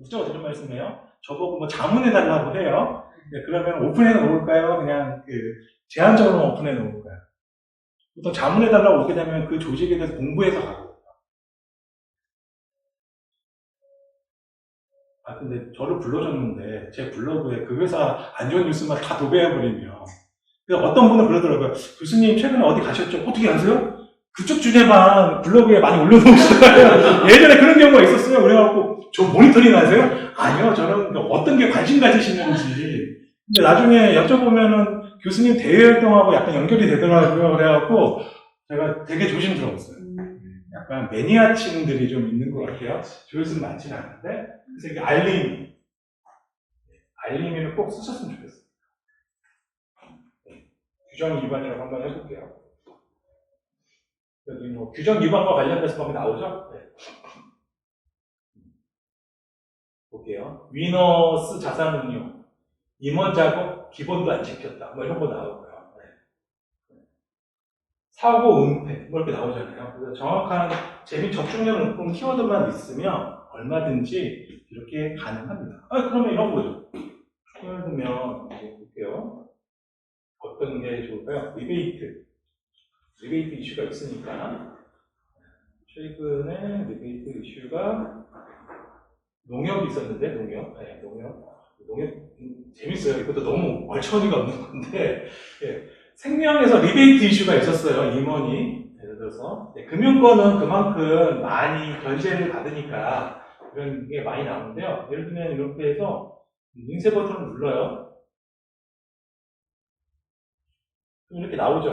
목자가 드린 말씀이에요. 저보고 뭐 자문해달라고 해요. 네, 그러면 오픈해 놓을까요? 그냥 그 제한적으로 오픈해 놓을까요? 보통 자문해달라고 오게 되면 그 조직에 대해서 공부해서 가고. 아, 근데 저를 불러줬는데 제 블로그에 그 회사 안 좋은 뉴스만 다 도배해버리면. 어떤 분은 그러더라고요. 교수님 최근에 어디 가셨죠? 어떻게 아세요? 그쪽 주제만 블로그에 많이 올려놓으시더라고요. 예전에 그런 경우가 있었어요. 그래갖고 저 모니터링 하세요? 아니요. 저는 어떤 게 관심 가지시는지. 근데 나중에 여쭤보면은 교수님 대외 활동하고 약간 연결이 되더라고요. 그래갖고 제가 되게 조심스러웠어요. 약간 매니아층들이 좀 있는 것 같아요. 조회수는 많지는 않은데. 그래서 이게 알림. 알림이를 꼭 쓰셨으면 좋겠어요. 네. 규정 위반이라고 한번 해볼게요. 여기 뭐 규정 위반과 관련돼서 거기 나오죠? 네. 볼게요. 위너스 자산운용, 임원 작업 기본도 안 지켰다. 뭐 이런 거 나오고요. 네. 사고 은폐 뭐 이렇게 나오잖아요. 그래서 정확한 재미 적중력 높은 키워드만 있으면 얼마든지 이렇게 가능합니다. 아 그러면 이런 거죠. 예를 들면 볼게요. 어떤 게 좋을까요? 리베이트. 리베이트 이슈가 있으니까 최근에 리베이트 이슈가 농협이 있었는데 농협, 네, 농협, 농협 음, 재밌어요. 이것도 너무 얼처니가 없는 건데 예, 생명에서 리베이트 이슈가 있었어요. 임원이 예를 들어서 네, 금융권은 그만큼 많이 견제를 받으니까 그런 게 많이 나오는데요. 예를 들면 이렇게 해서 인쇄 버튼을 눌러요. 이렇게 나오죠.